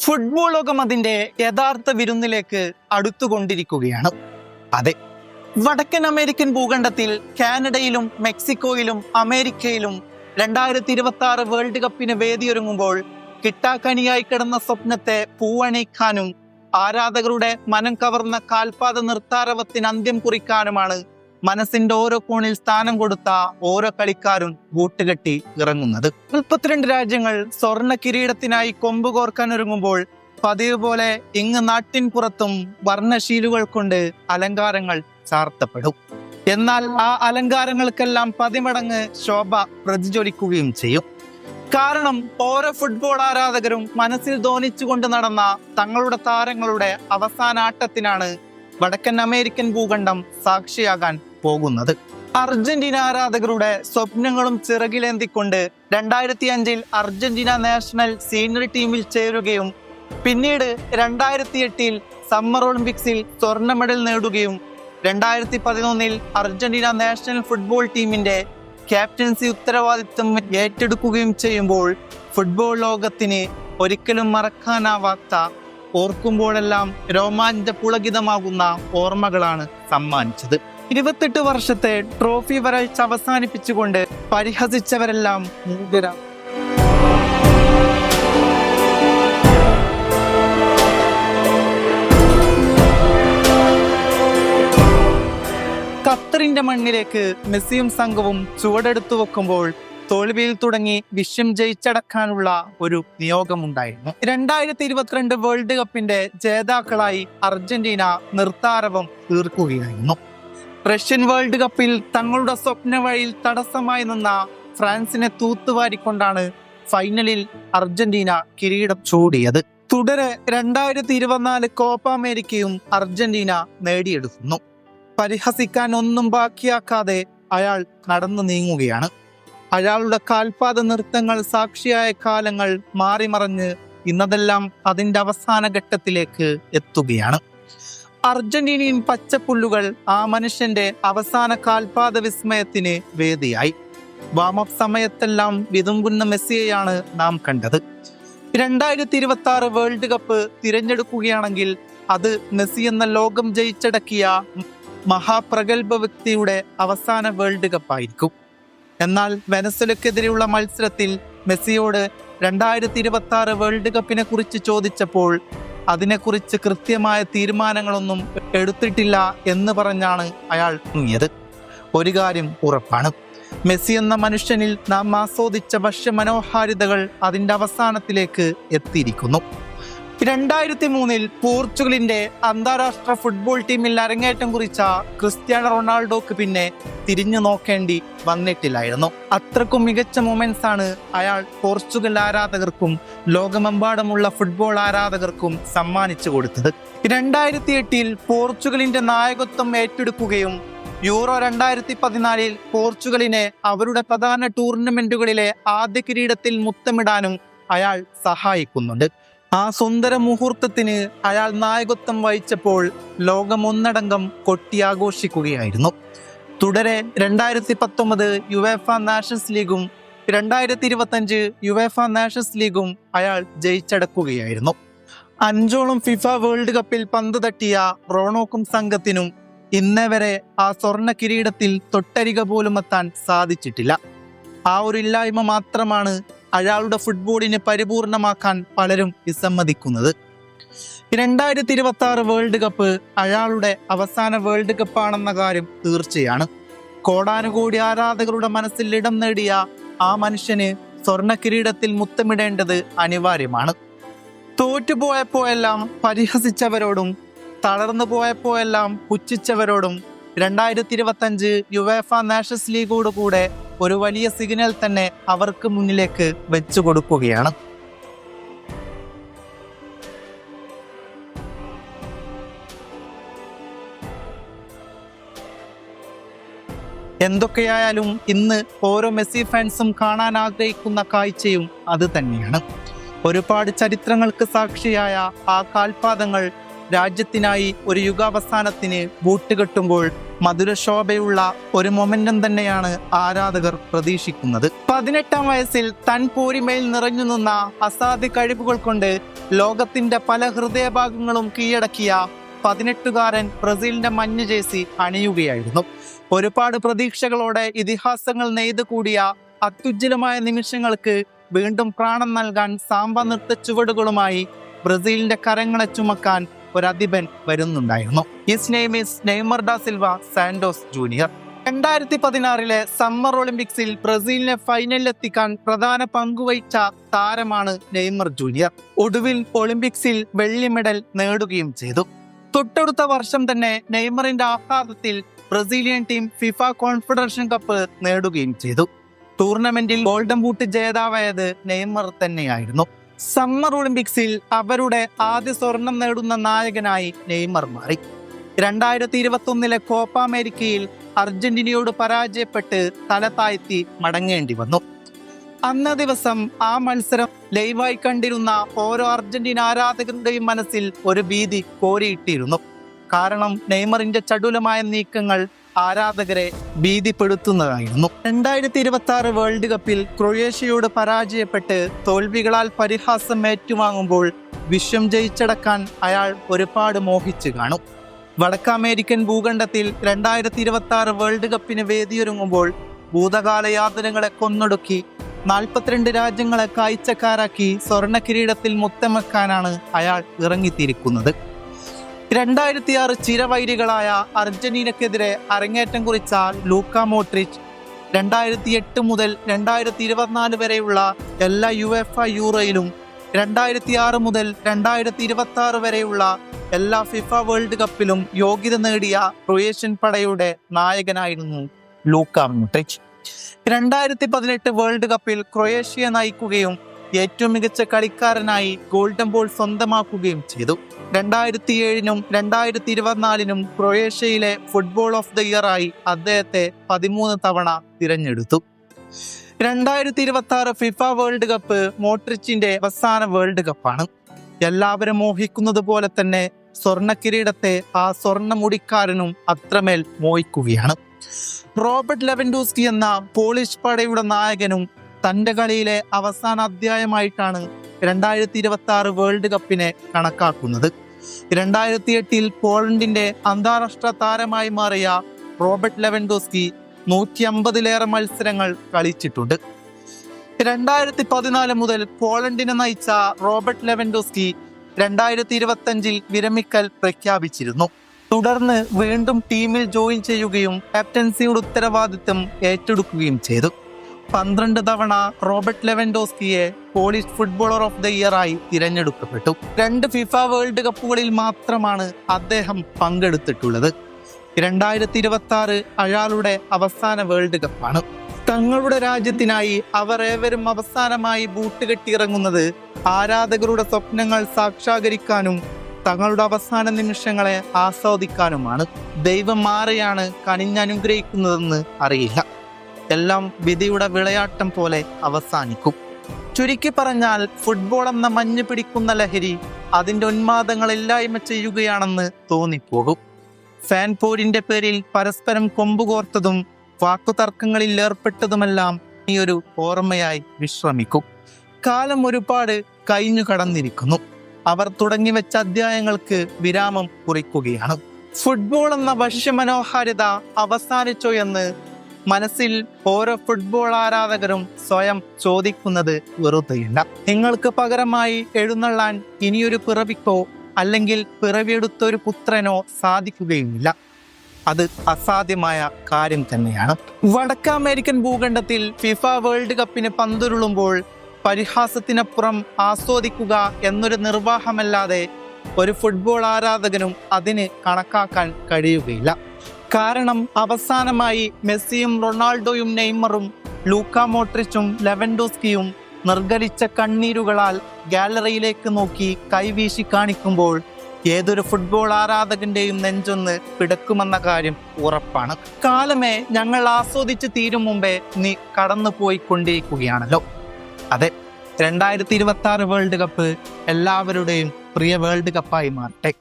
Football ലോകം അതിന്റെ യഥാർത്ഥ വിരുന്നിലേക്ക് അടുത്തുകൊണ്ടിരിക്കുകയാണ്. അതെ വടക്കൻ അമേരിക്കൻ ഭൂഖണ്ഡത്തിൽ കാനഡയിലും മെക്സിക്കോയിലും അമേരിക്കയിലും രണ്ടായിരത്തി ഇരുപത്തി ആറ് വേൾഡ് കപ്പിന് വേദിയൊരുങ്ങുമ്പോൾ കിട്ടാക്കനിയായി കിടന്ന സ്വപ്നത്തെ പൂവണിക്കാനും ആരാധകരുടെ മനം കവർന്ന കാൽപാത നിർത്താരവത്തിന് അന്ത്യം കുറിക്കാനുമാണ് മനസ്സിന്റെ ഓരോ കോണിൽ സ്ഥാനം കൊടുത്ത ഓരോ കളിക്കാരും കൂട്ടുകെട്ടി ഇറങ്ങുന്നത്. മുപ്പത്തിരണ്ട് രാജ്യങ്ങൾ സ്വർണ കിരീടത്തിനായി കൊമ്പ് കോർക്കാൻ ഒരുങ്ങുമ്പോൾ പതിവ് പോലെ ഇങ്ങ് നാട്ടിൻ പുറത്തും വർണശീലുകൾ കൊണ്ട് അലങ്കാരങ്ങൾ ചാർത്തപ്പെടും. എന്നാൽ ആ അലങ്കാരങ്ങൾക്കെല്ലാം പതിമടങ്ങ് ശോഭ പ്രതിജ്വലിക്കുകയും ചെയ്യും. കാരണം ഓരോ ഫുട്ബോൾ ആരാധകരും മനസ്സിൽ ധോനിച്ചുകൊണ്ട് നടന്ന തങ്ങളുടെ താരങ്ങളുടെ അവസാന ആട്ടത്തിനാണ് വടക്കൻ അമേരിക്കൻ ഭൂഖണ്ഡം സാക്ഷിയാകാൻ പോകുന്നത്. അർജന്റീന ആരാധകരുടെ സ്വപ്നങ്ങളും ചിറകിലേന്തിക്കൊണ്ട് രണ്ടായിരത്തി അഞ്ചിൽ അർജന്റീന നാഷണൽ സീനിയർ ടീമിൽ ചേരുകയും പിന്നീട് രണ്ടായിരത്തി എട്ടിൽ സമ്മർ ഒളിമ്പിക്സിൽ സ്വർണ മെഡൽ നേടുകയും രണ്ടായിരത്തി പതിനൊന്നിൽ അർജന്റീന നാഷണൽ ഫുട്ബോൾ ടീമിന്റെ ക്യാപ്റ്റൻസി ഉത്തരവാദിത്വം ഏറ്റെടുക്കുകയും ചെയ്യുമ്പോൾ ഫുട്ബോൾ ലോകത്തിന് ഒരിക്കലും മറക്കാനാവാത്ത ഓർക്കുമ്പോഴെല്ലാം രോമാഞ്ച പുളകിതമാകുന്ന ഓർമ്മകളാണ് സമ്മാനിച്ചത്. ഇരുപത്തെട്ട് വർഷത്തെ ട്രോഫി വരൾച്ച അവസാനിപ്പിച്ചുകൊണ്ട് പരിഹസിച്ചവരെല്ലാം മൂകരാ. ഖത്തറിന്റെ മണ്ണിലേക്ക് മെസ്സിയും സംഘവും ചുവടെടുത്തു വെക്കുമ്പോൾ തോൽവിയിൽ തുടങ്ങി വിശ്വം ജയിച്ചടക്കാനുള്ള ഒരു നിയോഗമുണ്ടായിരുന്നു. രണ്ടായിരത്തി ഇരുപത്തിരണ്ട് വേൾഡ് കപ്പിന്റെ ജേതാക്കളായി അർജന്റീന നിർത്താരവം തീർക്കുകയായിരുന്നു. റഷ്യൻ വേൾഡ് കപ്പിൽ തങ്ങളുടെ സ്വപ്ന വഴിയിൽ തടസ്സമായി നിന്ന ഫ്രാൻസിനെ തൂത്തുവാരിക്കൊണ്ടാണ് ഫൈനലിൽ അർജന്റീന കിരീടം ചൂടിയത്. തുടരെ രണ്ടായിരത്തി ഇരുപത്തിനാല് കോപ്പ അമേരിക്കയും അർജന്റീന നേടിയെടുക്കുന്നു. പരിഹസിക്കാൻ ഒന്നും ബാക്കിയാക്കാതെ അയാൾ നടന്നു നീങ്ങുകയാണ്. അയാളുടെ കാൽപാത നൃത്തങ്ങൾ സാക്ഷിയായ കാലങ്ങൾ മാറിമറിഞ്ഞ് ഇന്നതെല്ലാം അതിന്റെ അവസാന ഘട്ടത്തിലേക്ക് എത്തുകയാണ്. അർജന്റീനിയൻ പച്ചപ്പുല്ലുകൾ ആ മനുഷ്യന്റെ അവസാന കാൽപാത വിസ്മയത്തിന് വേദിയായി. വാമപ്പ് സമയത്തെല്ലാം വിതുമ്പുന്ന മെസ്സിയെയാണ് നാം കണ്ടത്. രണ്ടായിരത്തി ഇരുപത്തി ആറ് വേൾഡ് കപ്പ് തിരഞ്ഞെടുക്കുകയാണെങ്കിൽ അത് മെസ്സി എന്ന ലോകം ജയിച്ചടക്കിയ മഹാപ്രഗത്ഭ വ്യക്തിയുടെ അവസാന വേൾഡ് കപ്പായിരിക്കും എന്നാൽ വെനസ്വലക്കെതിരെയുള്ള മത്സരത്തിൽ മെസ്സിയോട് രണ്ടായിരത്തി ഇരുപത്തി ആറ് വേൾഡ് കപ്പിനെ കുറിച്ച് ചോദിച്ചപ്പോൾ അതിനെക്കുറിച്ച് കൃത്യമായ തീരുമാനങ്ങളൊന്നും എടുത്തിട്ടില്ല എന്ന് പറഞ്ഞാണ് അയാൾ മുങ്ങിയത് ഒരു കാര്യം ഉറപ്പാണ്. മെസ്സി എന്ന മനുഷ്യനിൽ നാം ആസ്വദിച്ച ഭക്ഷ്യമനോഹാരിതകൾ അതിന്റെ അവസാനത്തിലേക്ക് എത്തിയിരിക്കുന്നു. രണ്ടായിരത്തി മൂന്നിൽ പോർച്ചുഗലിന്റെ അന്താരാഷ്ട്ര ഫുട്ബോൾ ടീമിൽ അരങ്ങേറ്റം കുറിച്ച ക്രിസ്ത്യാനോ റൊണാൾഡോക്ക് പിന്നെ തിരിഞ്ഞു നോക്കേണ്ടി വന്നിട്ടില്ലായിരുന്നു. അത്രക്കും മികച്ച മൊമെന്റ്സ് ആണ് അയാൾ പോർച്ചുഗൽ ആരാധകർക്കും ലോകമെമ്പാടുമുള്ള ഫുട്ബോൾ ആരാധകർക്കും സമ്മാനിച്ചു കൊടുത്തത്. രണ്ടായിരത്തി എട്ടിൽ പോർച്ചുഗലിന്റെ നായകത്വം ഏറ്റെടുക്കുകയും യൂറോ രണ്ടായിരത്തി പതിനാലിൽ പോർച്ചുഗലിനെ അവരുടെ പ്രധാന ടൂർണമെന്റുകളിലെ ആദ്യ കിരീടത്തിൽ മുത്തമിടാനും അയാൾ സഹായിക്കുന്നുണ്ട്. ആ സുന്ദര മുഹൂർത്തത്തിന് അയാൾ നായകത്വം വഹിച്ചപ്പോൾ ലോകം ഒന്നടങ്കം കൊട്ടിയാഘോഷിക്കുകയായിരുന്നു. തുടരെ രണ്ടായിരത്തി പത്തൊമ്പത് യുവേഫ നാഷൻസ് ലീഗും രണ്ടായിരത്തി ഇരുപത്തഞ്ച് യുവേഫ നാഷൻസ് ലീഗും അയാൾ ജയിച്ചടക്കുകയായിരുന്നു. അഞ്ചോളം ഫിഫ വേൾഡ് കപ്പിൽ പന്ത് തട്ടിയ റോണോക്കും സംഘത്തിനും ഇന്നേ വരെ ആ സ്വർണ കിരീടത്തിൽ തൊട്ടരിക പോലും എത്താൻ സാധിച്ചിട്ടില്ല. ആ ഒരു ഇല്ലായ്മ മാത്രമാണ് അയാളുടെ ഫുട്ബോളിനെ പരിപൂർണമാക്കാൻ പലരും വിസമ്മതിക്കുന്നത്. രണ്ടായിരത്തി ഇരുപത്തി ആറ് വേൾഡ് കപ്പ് അയാളുടെ അവസാന വേൾഡ് കപ്പാണെന്ന കാര്യം തീർച്ചയാണ്. കോടാനുകോടി ആരാധകരുടെ മനസ്സിൽ ഇടം നേടിയ ആ മനുഷ്യന് സ്വർണ കിരീടത്തിൽ മുത്തമിടേണ്ടത് അനിവാര്യമാണ്. തോറ്റുപോയപ്പോയെല്ലാം പരിഹസിച്ചവരോടും തളർന്നു പോയപ്പോയെല്ലാം പുച്ഛിച്ചവരോടും രണ്ടായിരത്തി ഇരുപത്തഞ്ച് യുവേഫ നാഷൻസ് ലീഗോട് കൂടെ ഒരു വലിയ സിഗ്നൽ തന്നെ അവർക്ക് മുന്നിലേക്ക് വെച്ചു കൊടുക്കുകയാണ്. എന്തൊക്കെയായാലും ഇന്ന് ഓരോ മെസ്സി ഫാൻസും കാണാൻ ആഗ്രഹിക്കുന്ന കാഴ്ചയും അത് തന്നെയാണ്. ഒരുപാട് ചരിത്രങ്ങൾക്ക് സാക്ഷിയായ ആ കാൽപാദങ്ങൾ രാജ്യത്തിനായി ഒരു യുഗാവസാനത്തിന് ബൂട്ടുകെട്ടുമ്പോൾ മധുരശോഭയുള്ള ഒരു മൊമെന്റം തന്നെയാണ് ആരാധകർ പ്രതീക്ഷിക്കുന്നത്. പതിനെട്ടാം വയസ്സിൽ തൻ പൂരിമേൽ നിറഞ്ഞു നിന്ന അസാധ്യ കഴിവുകൾ കൊണ്ട് ലോകത്തിന്റെ പല ഹൃദയഭാഗങ്ങളും കീഴടക്കിയ പതിനെട്ടുകാരൻ ബ്രസീലിന്റെ മഞ്ഞ ജേഴ്സി അണിയുകയായിരുന്നു. ഒരുപാട് പ്രതീക്ഷകളോടെ ഇതിഹാസങ്ങൾ നെയ്തു കൂടിയ അത്യുജ്ജലമായ നിമിഷങ്ങൾക്ക് വീണ്ടും പ്രാണം നൽകാൻ സാമ്പ നൃത്ത ചുവടുകളുമായി ബ്രസീലിന്റെ കരങ്ങളെ ചുമക്കാൻ ഒരു അതിപൻ വരുന്നുണ്ടായിരുന്നു. His name is Neymar da Silva Santos Junior. രണ്ടായിരത്തി പതിനാറിലെ സമ്മർ ഒളിമ്പിക്സിൽ ബ്രസീലിനെ ഫൈനലിൽ എത്തിക്കാൻ പ്രധാന പങ്കുവഹിച്ച താരമാണ് നെയ്മർ ജൂനിയർ. ഒടുവിൽ ഒളിമ്പിക്സിൽ വെള്ളി മെഡൽ നേടുകയും ചെയ്തു. തൊട്ടടുത്ത വർഷം തന്നെ നെയ്മറിന്റെ ആഹ്ലാദത്തിൽ Brazilian team FIFA Confederation Cup നേടുകയും ചെയ്തു. ടൂർണമെന്റിൽ ഗോൾഡൻ ബൂട്ട് ജേതാവായത് നെയ്മർ തന്നെയായിരുന്നു. സമ്മർ ഒളിമ്പിക്സിൽ അവരുടെ ആദ്യ സ്വർണം നേടുന്ന നായകനായി നെയ്മർ മാറി. രണ്ടായിരത്തി ഇരുപത്തി ഒന്നിലെ കോപ്പ അമേരിക്കയിൽ അർജന്റീനയോട് പരാജയപ്പെട്ട് തല താഴ്ത്തി മടങ്ങേണ്ടി വന്നു. അന്ന ദിവസം ആ മത്സരം ലൈവായി കണ്ടിരുന്ന ഓരോ അർജന്റീന ആരാധകരുടെയും മനസ്സിൽ ഒരു ഭീതി കോരിയിട്ടിരുന്നു. കാരണം നെയ്മറിന്റെ ചടുലമായ നീക്കങ്ങൾ ആരാധകരെ ഭീതിപ്പെടുത്തുന്നതായിരുന്നു. രണ്ടായിരത്തി ഇരുപത്തി ആറ് വേൾഡ് കപ്പിൽ ക്രൊയേഷ്യയോട് പരാജയപ്പെട്ട് തോൽവികളാൽ പരിഹാസം ഏറ്റുവാങ്ങുമ്പോൾ വിശ്വം ജയിച്ചടക്കാൻ അയാൾ ഒരുപാട് മോഹിച്ചു കാണും. വടക്ക് അമേരിക്കൻ ഭൂഖണ്ഡത്തിൽ രണ്ടായിരത്തി ഇരുപത്തി ആറ് വേൾഡ് കപ്പിന് വേദിയൊരുങ്ങുമ്പോൾ ഭൂതകാല യാതനകളെ കൊന്നൊടുക്കി നാൽപ്പത്തിരണ്ട് രാജ്യങ്ങളെ കാഴ്ചക്കാരാക്കി സ്വർണ കിരീടത്തിൽ മുത്തമക്കാനാണ് അയാൾ ഇറങ്ങിത്തിരിക്കുന്നത്. രണ്ടായിരത്തി ആറ് ചിരവൈരികളായ അർജന്റീനക്കെതിരെ അരങ്ങേറ്റം കുറിച്ച ലൂക്ക മോട്രിച്ച് രണ്ടായിരത്തി എട്ട് മുതൽ രണ്ടായിരത്തി ഇരുപത്തിനാല് വരെയുള്ള എല്ലാ യു എഫ് ഐ യൂറോയിലും രണ്ടായിരത്തി ആറ് മുതൽ രണ്ടായിരത്തി ഇരുപത്തി ആറ് വരെയുള്ള എല്ലാ ഫിഫ വേൾഡ് കപ്പിലും യോഗ്യത നേടിയ ക്രൊയേഷ്യൻ പടയുടെ നായകനായിരുന്നു ലൂക്ക മോട്രിച്ച്. രണ്ടായിരത്തി പതിനെട്ട് വേൾഡ് കപ്പിൽ ക്രൊയേഷ്യ നയിക്കുകയും ഏറ്റവും മികച്ച കളിക്കാരനായി ഗോൾഡൻ ബോൾ സ്വന്തമാക്കുകയും ചെയ്തു. രണ്ടായിരത്തി ഏഴിനും രണ്ടായിരത്തി ഇരുപത്തിനാലിനും ക്രൊയേഷ്യയിലെ ഫുട്ബോൾ ഓഫ് ദ ആയി അദ്ദേഹത്തെ പതിമൂന്ന് തവണ തിരഞ്ഞെടുത്തു. രണ്ടായിരത്തി ഇരുപത്തി ആറ് ഫിഫ വേൾഡ് കപ്പ് മോട്രിച്ചിന്റെ അവസാന വേൾഡ് കപ്പാണ് എല്ലാവരും മോഹിക്കുന്നത് പോലെ തന്നെ സ്വർണ കിരീടത്തെ ആ സ്വർണ മുടിക്കാരനും അത്രമേൽ മോഹിക്കുകയാണ്. റോബർട്ട് ലെവൻഡൂസ്കി എന്ന പോളിഷ് പടയുടെ നായകനും തന്റെ കളിയിലെ അവസാന അധ്യായമായിട്ടാണ് രണ്ടായിരത്തി ഇരുപത്തി ആറ് വേൾഡ് കപ്പിനെ കണക്കാക്കുന്നത്. രണ്ടായിരത്തി എട്ടിൽ പോളണ്ടിന്റെ അന്താരാഷ്ട്ര താരമായി മാറിയ റോബർട്ട് ലെവൻഡോസ്കി നൂറ്റി അമ്പതിലേറെ മത്സരങ്ങൾ കളിച്ചിട്ടുണ്ട്. രണ്ടായിരത്തി പതിനാല് മുതൽ പോളണ്ടിനെ നയിച്ച റോബർട്ട് ലെവൻഡോസ്കി രണ്ടായിരത്തി ഇരുപത്തഞ്ചിൽ വിരമിക്കൽ പ്രഖ്യാപിച്ചിരുന്നു. തുടർന്ന് വീണ്ടും ടീമിൽ ജോയിൻ ചെയ്യുകയും ക്യാപ്റ്റൻസിയുടെ ഉത്തരവാദിത്തം ഏറ്റെടുക്കുകയും ചെയ്തു. പന്ത്രണ്ട് തവണ Robert ലെവൻഡോസ്കിയെ Polish footballer of the year ആയി തിരഞ്ഞെടുക്കപ്പെട്ടു. രണ്ട് ഫിഫ വേൾഡ് കപ്പുകളിൽ മാത്രമാണ് അദ്ദേഹം പങ്കെടുത്തിട്ടുള്ളത്. രണ്ടായിരത്തി ഇരുപത്തി ആറ് അയാളുടെ അവസാന വേൾഡ് കപ്പാണ്. തങ്ങളുടെ രാജ്യത്തിനായി അവർ ഏവരും അവസാനമായി ബൂട്ട് കെട്ടിയിറങ്ങുന്നത് ആരാധകരുടെ സ്വപ്നങ്ങൾ സാക്ഷാകരിക്കാനും തങ്ങളുടെ അവസാന നിമിഷങ്ങളെ ആസ്വദിക്കാനുമാണ്. ദൈവം മാറിയാണ് കനിഞ്ഞനുഗ്രഹിക്കുന്നതെന്ന് അറിയില്ല. എല്ലാം വിധിയുടെ വിളയാട്ടം പോലെ അവസാനിക്കും. ചുരുക്കി പറഞ്ഞാൽ ഫുട്ബോൾ എന്ന മഞ്ഞ് പിടിക്കുന്ന ലഹരി അതിന്റെ ഉന്മാദങ്ങളില്ലായ്മ ചെയ്യുകയാണെന്ന് തോന്നിപ്പോകും. ഫാൻ പോരിന്റെ പേരിൽ പരസ്പരം കൊമ്പുകോർത്തതും വാക്കുതർക്കങ്ങളിൽ ഏർപ്പെട്ടതുമെല്ലാം ഈ ഒരു ഓർമ്മയായി വിശ്രമിക്കും. കാലം ഒരുപാട് കഴിഞ്ഞു കടന്നിരിക്കുന്നു. അവർ തുടങ്ങി വെച്ച അധ്യായങ്ങൾക്ക് വിരാമം കുറിക്കുകയാണ്. ഫുട്ബോൾ എന്ന വശ്യമനോഹാരിത അവസാനിച്ചോ എന്ന് മനസ്സിൽ ഓരോ ഫുട്ബോൾ ആരാധകരും സ്വയം ചോദിക്കുന്നത് വെറുതെയില്ല. നിങ്ങൾക്ക് പകരമായി എഴുന്നള്ളാൻ ഇനിയൊരു പിറവിക്കോ അല്ലെങ്കിൽ പിറവിയെടുത്തൊരു പുത്രനോ സാധിക്കുകയുമില്ല. അത് അസാധ്യമായ കാര്യം തന്നെയാണ്. വടക്ക അമേരിക്കൻ ഭൂഖണ്ഡത്തിൽ ഫിഫ വേൾഡ് കപ്പിന് പന്തുരുളുമ്പോൾ പരിഹാസത്തിനപ്പുറം ആസ്വദിക്കുക എന്നൊരു നിർവാഹമല്ലാതെ ഒരു ഫുട്ബോൾ ആരാധകനും അതിന് കണക്കാക്കാൻ കഴിയുകയില്ല. കാരണം അവസാനമായി മെസ്സിയും റൊണാൾഡോയും നെയ്മറും ലൂക്ക മോട്രിച്ചും ലെവൻഡോസ്കിയും നിർഗലിച്ച കണ്ണീരുകളാൽ ഗാലറിയിലേക്ക് നോക്കി കൈവീശി കാണിക്കുമ്പോൾ ഏതൊരു ഫുട്ബോൾ ആരാധകന്റെയും നെഞ്ചൊന്ന് പിടക്കുമെന്ന കാര്യം ഉറപ്പാണ്. കാലമേ ഞങ്ങൾ ആസ്വദിച്ച് തീരും മുമ്പേ നീ കടന്നു പോയിക്കൊണ്ടിരിക്കുകയാണല്ലോ അതെ രണ്ടായിരത്തി ഇരുപത്തി ആറ് വേൾഡ് കപ്പ് എല്ലാവരുടെയും പ്രിയ വേൾഡ് കപ്പായി മാറട്ടെ.